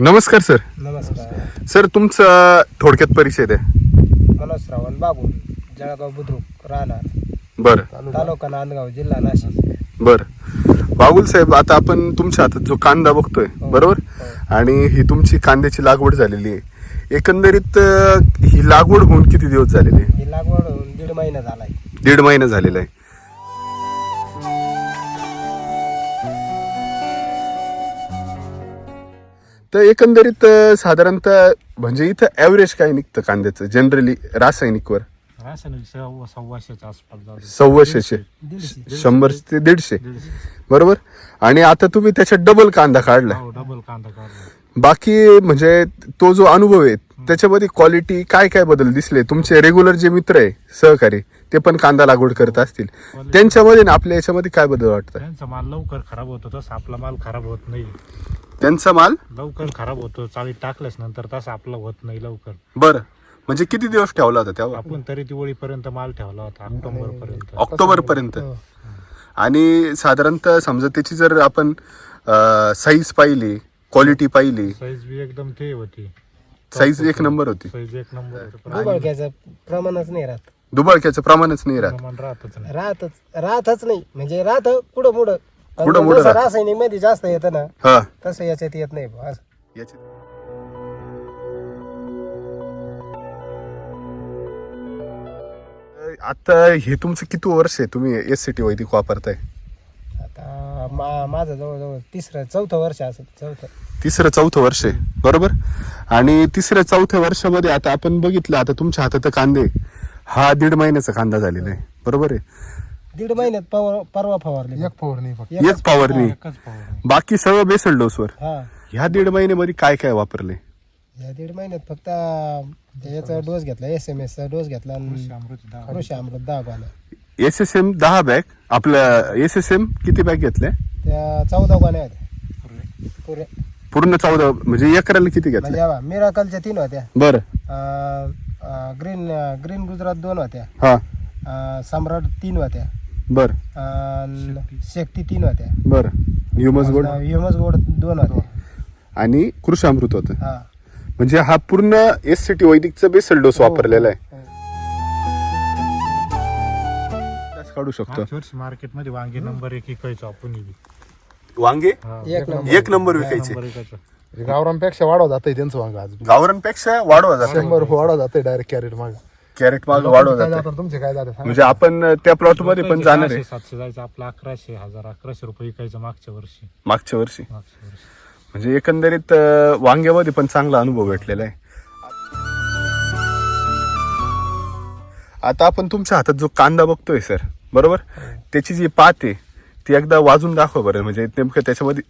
नमस्कार सर. नमस्कार. सर तुमचा थोडक्यात परिचय द्या. मनोज श्रावण बाबू जळगाव बुद्रुक राहणार. बरं. तालुका नांदगाव जिल्हा नाशिक. बरं. बाबुल साहेब आता आपण तुमच्या हातात जो कांदा बघतोय बरोबर? आणि ही तुमची कांद्याची लागवड झालेली आहे. एकंदरीत अं, ही लागवड होऊन किती दिवस झालेली आहे? ही लागवड होऊन दीड महिना झालाय. दीड महिना झालेला आहे. तर एकंदरीत साधारणतः म्हणजे इथं ॲव्हरेज काय निघतं कांद्याचं? जनरली रासायनिकवर? रासायनिक सव्वा सव्वाशेच्या आसपास. सव्वाशेचे. शंभर ते दीडशे. बरोबर? आणि आता तुम्ही त्याच्यात डबल कांदा काढला. हो डबल कांदा काढला. बाकी म्हणजे तो जो अनुभव आहे त्याच्यामध्ये क्वालिटी काय काय बदल दिसले? तुमचे रेग्युलर जे मित्र आहे सहकारी ते पण कांदा लागवड करत असतील. त्यांच्यामध्ये ना आपल्या याच्यामध्ये काय बदल वाटतं? त्यांचा माल लवकर खराब होतो तसा आपला माल खराब होत नाही. त्यांचा माल? लवकर खराब होतो चाळीत टाकल्यास नंतर तसा आपला होत नाही लवकर. बरं. म्हणजे किती दिवस ठेवला होता तेव्हा? आपण तरी दिवाळीपर्यंत माल ठेवला होता ऑक्टोबर पर्यंत ऑक्टोबर पर्यंत आणि साधारणतः समजा त्याची जर आपण साईज पाहिली क्वालिटी पाहिली. साईज बी एकदम ते होती. साईज एक नंबर होती. साईज एक नंबर दुबळक्याचं प्रमाणच नाही राहत. दुबळक्याचं प्रमाणच नाही राहत. प्रमाण राहतच नाही. राहतच राहतच नाही. म्हणजे राहत पुढं पुढं. पण पुढं पुढं जसं राहतं. रासायनिकमध्ये जास्त येतं ना हा. तसं याच्यात येत नाही बुवा, असं. याची- आता हे तुमचं किती वर्ष आहे? तुम्ही एस सी टी वैदिक वापरताय. मा माझं जवळजवळ तिसरं चौथं वर्ष असं चौथं. तिसरं चौथं वर्ष आहे. बरोबर? आणि तिसऱ्या चौथ्या वर्षामध्ये आता आपण बघितलं आता तुमच्या हातात कांदे हा दीड महिन्याचा कांदा झालेला आहे. बरोबर आहे? दीड महिन्यात पव- परवा फवारली. एक फवारणी फक्त. एक पॉवरनी एकच पाहू बाकी सगळं बेसल डोसवर हा. ह्या दीड महिन्यामध्ये काय काय वापरले या दीड महिन्यात फक्त याचा डोस घेतला एस एम एस चा डोस घेतला आणि अमृत दहा. कृषी अमृत दहा पानं एस एस एम दहा बॅग आपल्या एस एस एम किती बॅग घेतल्या त्या चौदा पाण्या होत्या पुरे. पूर्ण चौदा म्हणजे एकराला किती म्हणजे हवा मिराकलच्या तीन होत्या. बरं. अं, अं, ग्रीन ग्रीन गुजरात दोन होत्या. हा. अं, सम्राट तीन होत्या. बर. अं, शक्ती तीन होत्या. बर. ह्युमस गोल्ड ह्युमस गोड दोन होत्या आणि कृषी अमृत होतं. हा. म्हणजे हा पूर्ण एस सी टी वैदिकचं बेसल डोस वापरलेला आहे. हो. काढू शकतो. मार्केटमध्ये वांगे नंबर एक विकायचो आपण बी. वांगे? हा. एक नंबर. विकायचे. गावरांपेक्षा वाढव जाते त्यांचं वांग आज. गावरांपेक्षा वाढवा जातं शंभर वाढव जाते डायरेक्ट कॅरेट माग. कॅरेट माग वाढवा जातं तुमचे काय जाते म्हणजे आपण त्या प्लॉटमध्ये पण जाणार आहे. सातशे जायचं आपलं अकराशे हजार अकराशे रुपये विकायचं मागच्या वर्षी. मागच्या वर्षी. मागच्या वर्षी. म्हणजे एकंदरीत अं, वांग्यामध्ये पण चांगला अनुभव भेटलेला आहे. आता आपण तुमच्या हातात जो कांदा बघतोय सर बरोबर? त्याची जी पात आहे ती एकदा वाजून दाखव बरं म्हणजे नेमकं त्याच्यामध्ये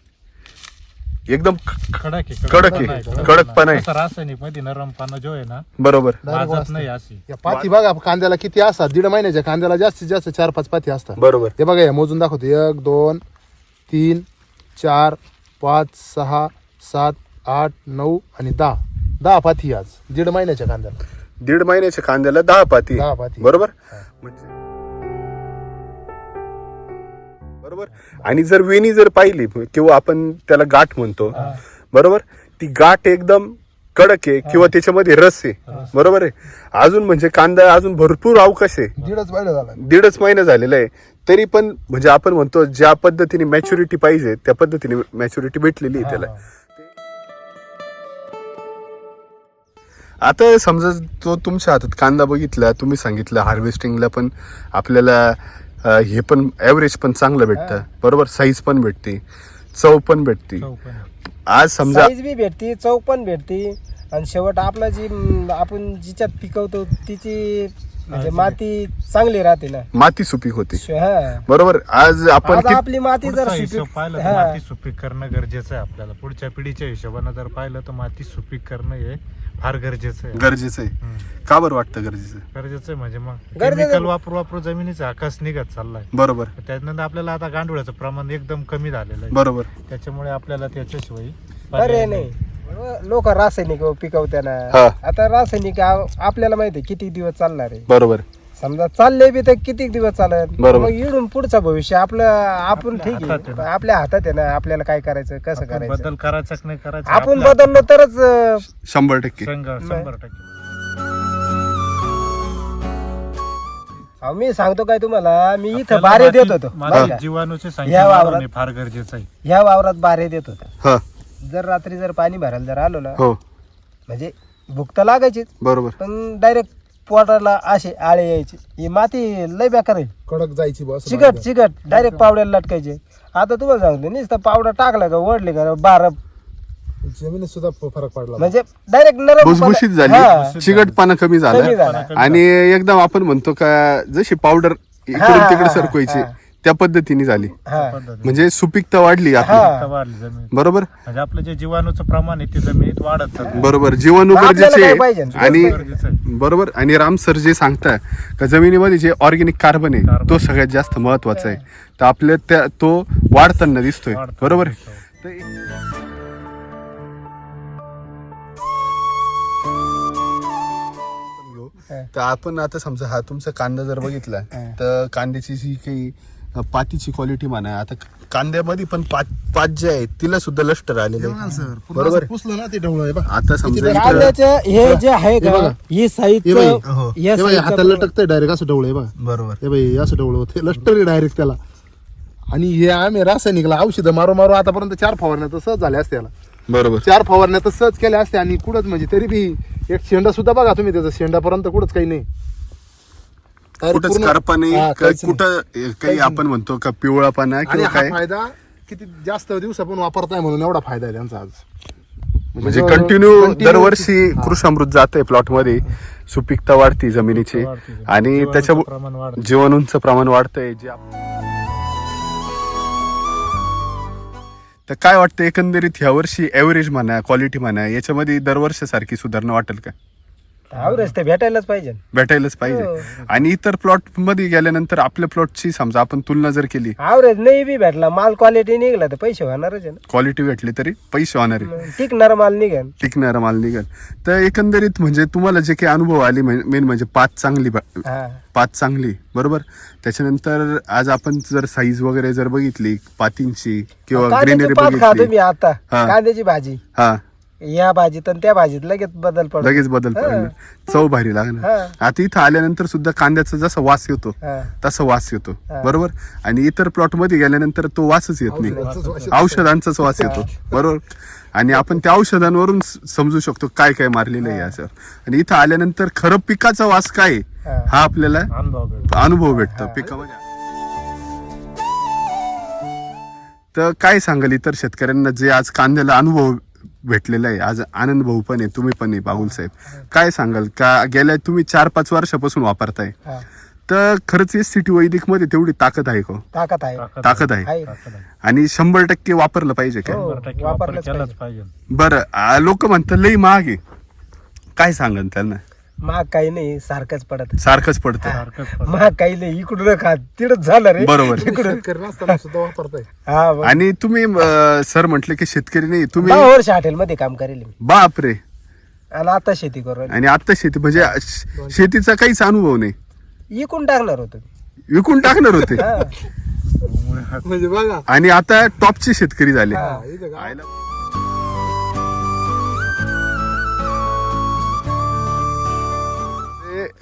एकदम क- कडक आहे कडक आहे. नाही, कडकपणा आहे. रासायनिकमध्ये नरमपणा जो आहे ना बरोबर. वाजत नाही अशी. या पाती बघा कांद्याला किती असतात दीड महिन्याच्या कांद्याला जास्तीत जास्त चार पाच पाती असतात. बरोबर. ते बघा हे मोजून दाखवतो. एक दोन तीन चार पाच सहा सात आठ नऊ आणि दहा. दहा पाती आज दीड महिन्याच्या कांद्याला. दीड महिन्याच्या कांद्याला दहा पाती. दहा पाती. बरोबर? म्हणजे बरोबर? आणि जर वेणी जर पाहिली किंवा आपण त्याला गाठ म्हणतो बरोबर? ती गाठ एकदम कडक आहे किंवा त्याच्यामध्ये रस आहे बरोबर आहे? अजून म्हणजे कांदा अजून भरपूर अवकाश आहे. दीडच महिना झाला. दीडच महिना झालेला आहे. तरी पण म्हणजे आपण म्हणतो ज्या पद्धतीने मॅच्युरिटी पाहिजे त्या पद्धतीने मॅच्युरिटी भेटलेली आहे त्याला. आता समजा तो तुमच्या हातात कांदा बघितला तुम्ही सांगितलं हार्वेस्टिंगला पण आपल्याला हे पण ॲव्हरेज पण चांगलं भेटतं. बरोबर? साईज पण भेटते. चव पण भेटते. आज समजा साईज बी भेटती चव पण भेटती. आणि शेवट आपला जी आपण जिच्यात पिकवतो तिची म्हणजे माती चांगली राहते ना. माती सुपीक होते. बरोबर? आज आपण आज आपली माती जर पुढचा हिशोब सुपीक पाहिलं तर हा. माती सुपीक करणं गरजेचं आहे आपल्याला. पुढच्या पिढीच्या हिशोबानं जर पाहिलं तर माती सुपीक करणं हे फार गरजेचं आहे. गरजेचं आहे. का बरं वाटतं गरजेचं गरजेचं आहे म्हणजे मग गरजेचं- केमिकल वापरू वापरू जमिनीचा आकाश निघत चाललाय. बरोबर. त्यानंतर आपल्याला आता गांडुळाचं प्रमाण एकदम कमी झालेलं आहे. बरोबर. त्याच्यामुळे आपल्याला त्याच्याशिवाय अरे नाही. लोक रासायनिक पिकवताना. हा. आता रासायनिक आ- आपल्याला माहिती आहे किती दिवस चालणार आहे. बरोबर. समजा चालले बी तर किती दिवस चालत बरोबर. मग इडून पुढचं भविष्य आपलं आपण ठीक हातात आहे. आपल्या हातात आहे ना आपल्याला काय करायचं कसं आपण करायचं? बदल करायचा की नाही करायचा आपण आपल्या बदललो तरच अं, शंभर टक्के. संघ शंभर टक्के. अहो, मी सांगतो काय तुम्हाला मी इथं आपल्याला बारे देत होतो. माती बरं का? जीवाणूची या वावरात- वाढवणे फार गरजेचं आहे. ह्या वावरात बारे देत होता. हा. जर रात्री जर पाणी भरायला जर आलो ना हो. म्हणजे भूक तर लागायचीच. बरोबर. पण डायरेक्ट पोटाला असे आळे यायचे. ही माती लय बेकार आहे. कडक जायची बस चिकट चिकट डायरेक्ट पावड्याला लटकायचे. आता तुम्हाला सांगतो नुसतं पावडा टाकला का ओढले का बारा जमिनीत सुद्धा फरक पडला म्हणजे डायरेक्ट नरम भुसभुशीत हा. झाली. चिकटपणा कमी कमी झाला. झाला. आणि एकदम आपण म्हणतो का जशी पावडर इकडून हा, तिकडे हा, सरकवायची हा. त्या पद्धतीने झाली हा म्हणजे सुपीकता वाढली आपली हा. आता वाढली जमीन बरोबर म्हणजे आपलं जे जीवाणूचं प्रमाण आहे ते जमिनीत वाढत चाललं बरोबर जीवाणू आपल्याला गरजेचे काय आहे. पाहिजे? आणि गरजेचं आहे. बरोबर आणि राम सर जे सांगता का जमिनीमध्ये जे ऑर्गॅनिक कार्बन आहे कार्बन. तो सगळ्यात जास्त महत्त्वाचा आहे तर आपल्या त्या तो वाढताना दिसतोय वाढताना बरोबर. तर- हा. तर आपण आता समजा हा तुमचा कांदा जर बघितला हा. तर कांद्याची जी काही पातीची क्वालिटी म्हणा आता कांद्यामध्ये पण पात पात जे आहे तिला सुद्धा लष्टर आलेले आहे. बरोबर. पुसलं ना ते ढवळ आहे बघ आता समजा कांद्याचं हे जे आहे हे का. ही साईज हे हो. हे हाताला डायरेक्ट असं ढवळ आहे बघ बरोबर हे बाई असं ढवळ होते लष्टर डायरेक्ट त्याला आणि हे आम्ही रासायनिकला औषधं मारू मारू आतापर्यंत चार फवारण्या तर सहज झाल्या असत्या याला. बरोबर चार फवारण्या तर सहज केल्या असत्या आणि कुठंच म्हणजे तरी बी एक शेंडा सुद्धा बघा तुम्ही त्याचा शेंडापर्यंत कुठंच काही नाही तर कुठंच पूर्ण- करपा नाही का- काहीच नाही. कुठं काही आपण म्हणतो का पिवळापणा आणि किंवा हा काय फायदा किती जास्त दिवस आपण वापरताय म्हणून एवढा फायदा आहे त्यांचा आज म्हणजे जवळजवळ कंटिन्यू continue- दरवर्षी. कृषामृत जात आहे प्लॉटमध्ये सुपीकता वाढती जमिनीची वाढते. आणि जीवाणूचं त्याच्या वाढतं. जीवाणूंचं प्रमाण वाढतंय जे आप- तर काय वाटतं एकंदरीत ह्या वर्षी ऍव्हरेज म्हणा क्वालिटी म्हणा याच्यामध्ये दरवर्षासारखी सुधारणा वाटेल का आवरेज ते भेटायलाच पाहिजे. भेटायलाच पाहिजे. हो. आणि इतर प्लॉटमध्ये गेल्यानंतर आपल्या प्लॉटची समजा आपण तुलना जर केली. आवरेज नाही बी भेटला माल क्वालिटी निघला तर पैसे होणारच आहे ना. क्वालिटी भेटली तरी पैसे होणार. आहे टिकणारा माल निघेल. टिकणारा माल निघेल. तर एकंदरीत म्हणजे तुम्हाला जे काही अनुभव आले मेन म्हणजे पाच चांगली पात चांगली बरोबर? त्याच्यानंतर आज आपण जर साईज वगैरे जर बघितली पातींची किंवा ग्रीनरी बघितली. आता. कांद्याची भाजी. हा. या भाजीत आणि त्या भाजीत लगेच बदल पडतो लगेच बदल. पडणार चव भारी लागणार. आता इथं आल्यानंतर सुद्धा कांद्याचा जसा वास येतो. तसा वास येतो. बरोबर आणि इतर प्लॉटमध्ये गेल्यानंतर तो वासच येत नाही औषधांचाच वास येतो. बरोबर आणि आपण त्या औषधांवरून समजू शकतो काय काय मारलेलं आहे असं आणि इथं आल्यानंतर खरं पिकाचा वास काय हा. आपल्याला अनुभव भेटतो. अनुभव भेटतो पिकामध्ये तर काय सांगाल इतर शेतकऱ्यांना जे आज कांद्याला अनुभव भेटलेला आहे. आज आनंद भाऊ पण आहे तुम्ही पण आहे बाहुल साहेब. काय सांगाल? का गेल्या तुम्ही चार पाच वर्षापासून वापरताय. हा. तर खरंच एस सिटी वैदिकमध्ये तेवढी ताकद आहे का? ताकद आहे. ताकद आहे. आणि शंभर टक्के वापरलं पाहिजे काय हो. शंभर टक्के वापर वापरलंच केलाच पाहिजे. बरं लोक म्हणतात लई महाग आहे. काय सांगाल त्यांना? महाग काही नाही सारखंच पडत. सारखंच पडतं. महाग काही नाही इकडून खा तिकडच झालं रे. बरोबर. हा. आणि तुम्ही सर म्हटले की शेतकरी नाही तुम्ही दहा वर्ष हॉटेल मध्ये काम करेल मी. बाप रे. आणि आता शेती करू. आणि आता शेती म्हणजे श- शेतीचा काहीच अनुभव नाही. इकून टाकणार होतो. विकून टाकणार होते. हा. म्हणजे बघा. आणि आता टॉपचे शेतकरी झाले. हा. आयला-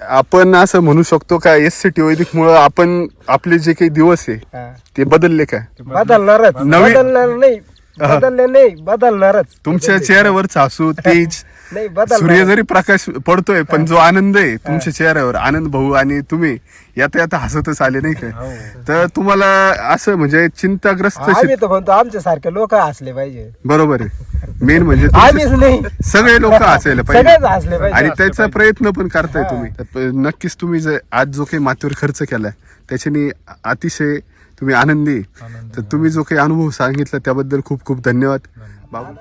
आपण असं म्हणू शकतो का एस सी टी वैदिक मुळे आपण आपले जे काही दिवस आहे हा. ते बदलले का? बदलणारच. नवीन- बदलणार नाही. बदलले नाही. बदलणारच. तुमच्या चेहऱ्यावरच हसू तेज नाही सूर्य बदल जरी प्रकाश पडतोय पण जो आनंद आहे तुमच्या चेहऱ्यावर आनंद भाऊ आणि तुम्ही याता याता हसतच आले नाही का? हो. तर तुम्हाला असं म्हणजे चिंताग्रस्त आम्ही शेत- तर म्हणतो आमच्या सारखे लोक हसले पाहिजे. बरोबर आहे. मेन म्हणजे तुमचे आम्हीच नाही. सगळे लोक सगळेच पाहिजे. आणि त्याचा प्रयत्न पण करताय हा. तुम्ही. तर नक्कीच तुम्ही जे आज जो काही मातीवर खर्च केलाय त्याच्याने अतिशय तुम्ही आनंदी आहे. आनंदी तर तुम्ही जो काही अनुभव सांगितला त्याबद्दल खूप खूप धन्यवाद. बाबू